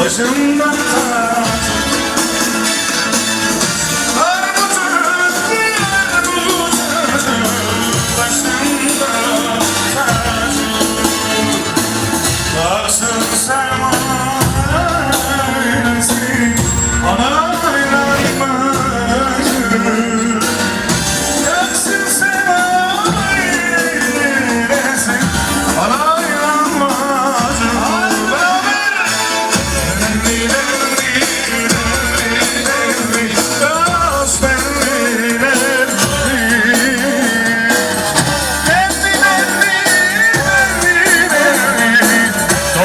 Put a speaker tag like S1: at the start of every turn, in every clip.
S1: Başımdan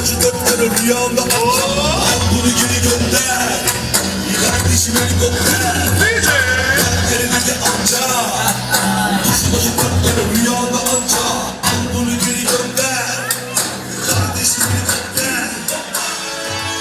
S2: başı dörtten rüyamda Allah Bunu geri gönder. Kardeşim helikopter